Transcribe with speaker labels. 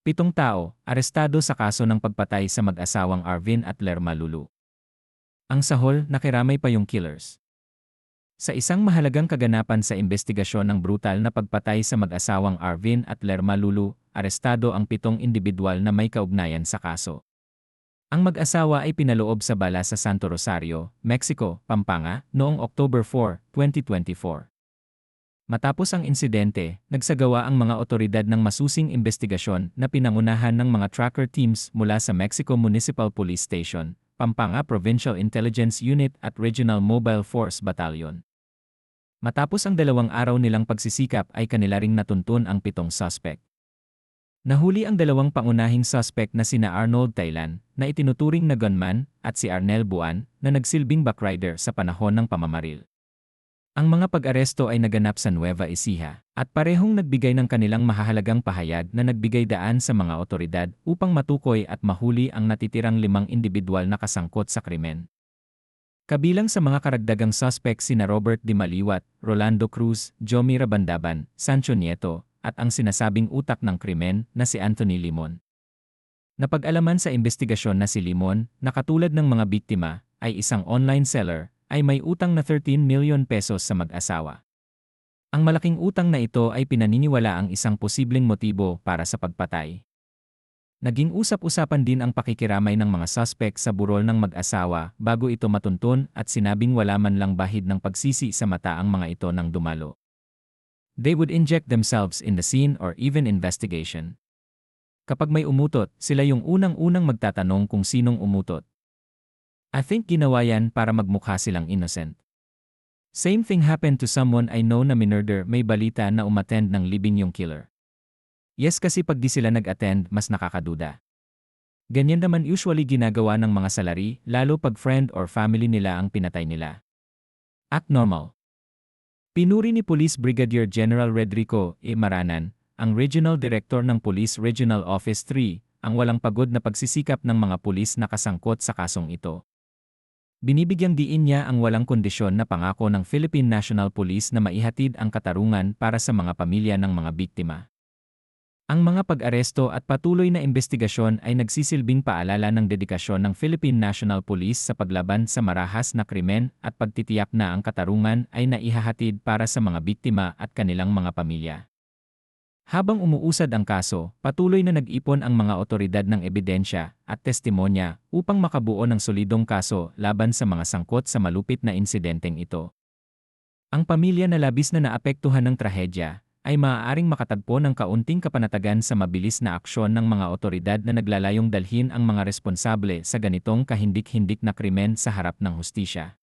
Speaker 1: Pitong tao, arestado sa kaso ng pagpatay sa mag-asawang Arvin at Lerma Lulu. Ang sahol, nakiramay pa yung killers. Sa isang mahalagang kaganapan sa investigasyon ng brutal na pagpatay sa mag-asawang Arvin at Lerma Lulu, arestado ang pitong individual na may kaugnayan sa kaso. Ang mag-asawa ay pinaloob sa bala sa Santo Rosario, Mexico, Pampanga, noong October 4, 2024. Matapos ang insidente, nagsagawa ang mga otoridad ng masusing investigasyon na pinangunahan ng mga tracker teams mula sa Mexico Municipal Police Station, Pampanga Provincial Intelligence Unit at Regional Mobile Force Battalion. Matapos ang dalawang araw nilang pagsisikap ay kanila ring natuntun ang pitong suspect. Nahuli ang dalawang pangunahing suspect na sina Arnold Thailand, na itinuturing na gunman, at si Arnel Buan, na nagsilbing backrider sa panahon ng pamamaril. Ang mga pag-aresto ay naganap sa Nueva Ecija, at parehong nagbigay ng kanilang mahahalagang pahayag na nagbigay daan sa mga otoridad upang matukoy at mahuli ang natitirang limang individual na kasangkot sa krimen. Kabilang sa mga karagdagang suspect sina Robert Di Maliwat, Rolando Cruz, Jomi Rabandaban, Sancho Nieto, at ang sinasabing utak ng krimen na si Anthony Limon. Napag-alaman sa investigasyon na si Limon, na katulad ng mga biktima, ay isang online seller ay may utang na 13 million pesos sa mag-asawa. Ang malaking utang na ito ay pinaniniwala ang isang posibleng motibo para sa pagpatay. Naging usap-usapan din ang pakikiramay ng mga suspect sa burol ng mag-asawa bago ito matuntun at sinabing wala man lang bahid ng pagsisi sa mata ang mga ito nang dumalo. They would inject themselves in the scene or even investigation. Kapag may umutot, sila yung unang-unang magtatanong kung sinong umutot. I think ginawa yan para magmukha silang innocent. Same thing happened to someone I know na minurder may balita na umattend ng libing yung killer. Yes kasi pag di sila nag-attend, mas nakakaduda. Ganyan naman usually ginagawa ng mga salari, lalo pag friend or family nila ang pinatay nila. Act normal. Pinuri ni Police Brigadier General Redrico E. Maranan, ang Regional Director ng Police Regional Office 3, ang walang pagod na pagsisikap ng mga pulis na kasangkot sa kasong ito. Binibigyang diin niya ang walang kondisyon na pangako ng Philippine National Police na maihatid ang katarungan para sa mga pamilya ng mga biktima. Ang mga pag-aresto at patuloy na investigasyon ay nagsisilbing paalala ng dedikasyon ng Philippine National Police sa paglaban sa marahas na krimen at pagtitiyak na ang katarungan ay naihahatid para sa mga biktima at kanilang mga pamilya. Habang umuusad ang kaso, patuloy na nag-ipon ang mga otoridad ng ebidensya at testimonya upang makabuo ng solidong kaso laban sa mga sangkot sa malupit na insidenteng ito. Ang pamilya na labis na naapektuhan ng trahedya ay maaaring makatagpo ng kaunting kapanatagan sa mabilis na aksyon ng mga otoridad na naglalayong dalhin ang mga responsable sa ganitong kahindik-hindik na krimen sa harap ng hustisya.